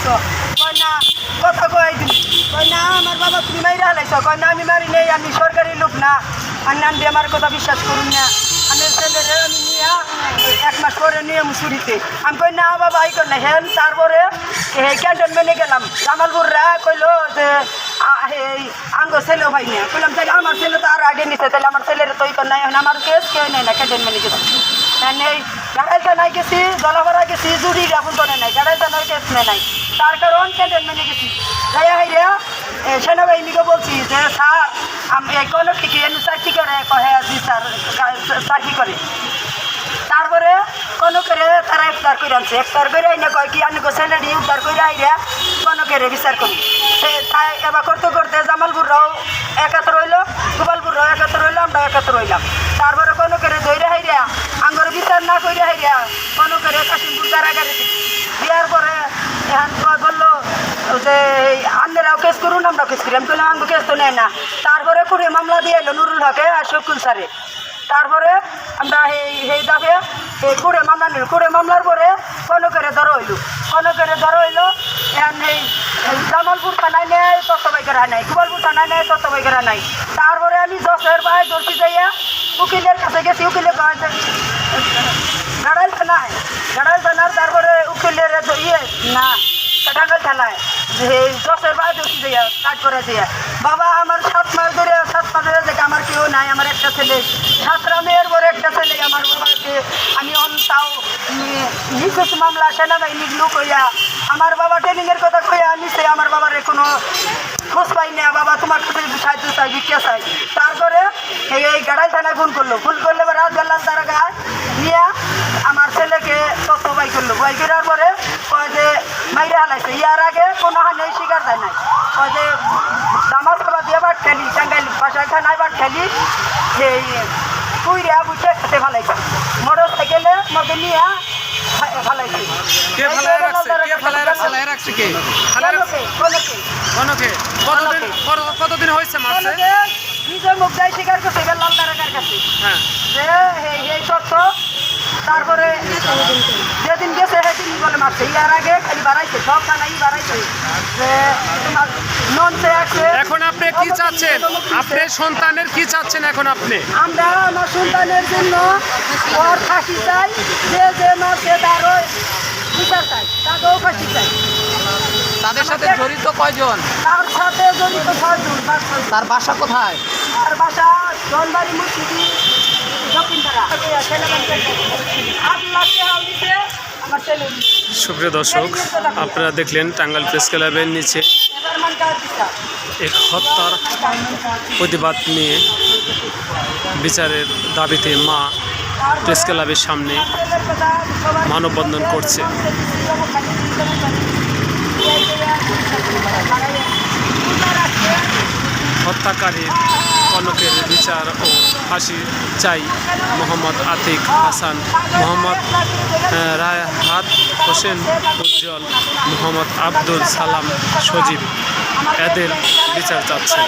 মারছো কয় না কয় কয় না আমার বাবা মাইরা হালাইছো। কয় না আমি নেই, আমি সরকারি লোক না। আর নাম দিয়ে কথা বিশ্বাস করুন না। আমি ছেলেরে আমি এক মাস পরে নিয়ে মুসুরিতে আমি কই, না, বাবা আই কর না হেন তারপরে এই ক্যান্টনমেন্টে গেলাম। জামালপুররা কইলো যে এই আঙ্গ ছেলে কইলাম তাহলে আমার ছেলে তো আর আগে নিছে। তাহলে আমার ছেলের তো ই কর নাই আমার কেস কেউ নেই না ক্যান্টনমেন্টে গেছি। এই গাড়াইটা নাই গেছি, জলাভরা গেছি, জুড়ি রাখুন তো নাই গাড়াইটা কেস নেই। তার কারণ ক্যান্টনমেন্টে গেছি যাই হাইরে সেনাবাহিনীকে বলছি যে, স্যার, আমি কোনো কি এনে চাকরি করে, কহে জি স্যার চাকরি করে। তারপরে কোনো করে তারা ইফতার করে আনছে। ইফতার করে আইনে কয় কি, আমি গোসাইলাডি ইফতার করে আইরা কোনো করে বিচার করি। সে তাই এবার করতে করতে জামালপুর জামালপুররাও একাত্র রইল গোপালপুররাও একাত্র রইল আমরা একাত্র রইলাম তারপরে কোনো করে দৈরা হাইরা, আঙ্গর বিচার না করে হাইরা, কোনো করে কাশিমপুর কারাগারে দিছি। দেওয়ার পরে বলল যে কেস করুন কেস আমি কেস তো না। তারপরে করে মামলা দিয়ে এলো নুরুল হকে আর শকুল স্যারে। তারপরে আমরা এই দাবে এই কুড়ে মামলা নিল। কুড়ে মামলার পরে কোনো করে ধরো হইল। কোনো করে ধরো হইল এই জামালপুর থানায় নেয় তত্ত্বাবধায়িকা নাই গোপালপুর থানায় নেয় তত্ত্বাবধায়িকা নাই তারপরে আমি দশের পায়ে ধরছি যাইয়া উকিলের কাছে গেছি উকিলে কয় যে, গাড়াইল থানায় গাড়াইল থানার তারপরে উকিলের ইয়ে না টাঙ্গাল থানায়। দশের ধরছি যাইয়া কাজ করে দিয়া। বাবা আমার সাত মাস ধরে সাত মাস ধরে আমার কেউ নাই আমার একটা ছেলে। সাতটা মেয়ের পরে একটা ছেলে আমার বাবাকে আমি অন তাও নিখোঁজ মামলা সেনাবাহিনী লোক হইয়া আমার বাবা ট্রেনিংয়ের কথা কইয়া নিছে আমার বাবার কোনো খোঁজ পাই না বাবা তোমার কাছে সাহায্য চাই ভিক্ষা তারপরে এই গাড়াই থানায় ফোন করল। ফোন করলে এবার রাত গেলাম তারা গায়ে নিয়ে আমার ছেলেকে তথ্য বাই করল। বাই করার পরে কয় যে মাইরে হালাইছে। ইয়ার আগে কোনো হানি শিকার দেয় নাই। কয় যে দামাল সভা দিয়ে বাট খেলি টাঙ্গাইল বাসায় থানায় বাট খেলি। সেই কুইরা বুঝে খেতে ফালাইছে। মোটর সাইকেলে মধ্যে নিয়ে ফালাইছে। কে ফেলায় রাখছে? কে ফেলায় রাখছে? ফেলায় রাখছে কে? ফেলায় রাখছে? কতদিন কতদিন হয়েছে মারছে? কোনকে নিজের মুখ স্বীকার করছে এবার লাল কাছে হ্যাঁ। যে এই তথ্য তারপরে যেদিন গেছে সেদিন বলে মারছে। ইয়ার আগে খালি বাড়াইছে সব থানাই বাড়াইছে। যে নন আছে। এখন আপনি কি চাচ্ছেন? আপনি সন্তানের কি চাচ্ছেন এখন আপনি? আমরা আমার সন্তানের জন্য ওর ফাঁসি চাই যে যে মারছে তারও বিচার চাই তাকেও ফাঁসি চাই। তাদের সাথে জড়িত কয়জন? তার সাথে জড়িত ছয়জন তার বাসা কোথায়? আর বাসা সুপ্রিয় দর্শক আপনারা দেখলেন টাঙ্গাল প্রেস ক্লাবের নিচে এক হত্যার প্রতিবাদ নিয়ে বিচারের দাবিতে মা প্রেস ক্লাবের সামনে মানববন্ধন করছে। হত্যাকারীর কনকের বিচার ও ফাঁসি চাই মোহাম্মদ আতিক হাসান। মোহাম্মদ রায়হাত হোসেন উজ্জ্বল, মোহাম্মদ আব্দুল সালাম সজীব। এদের বিচার চাচ্ছে।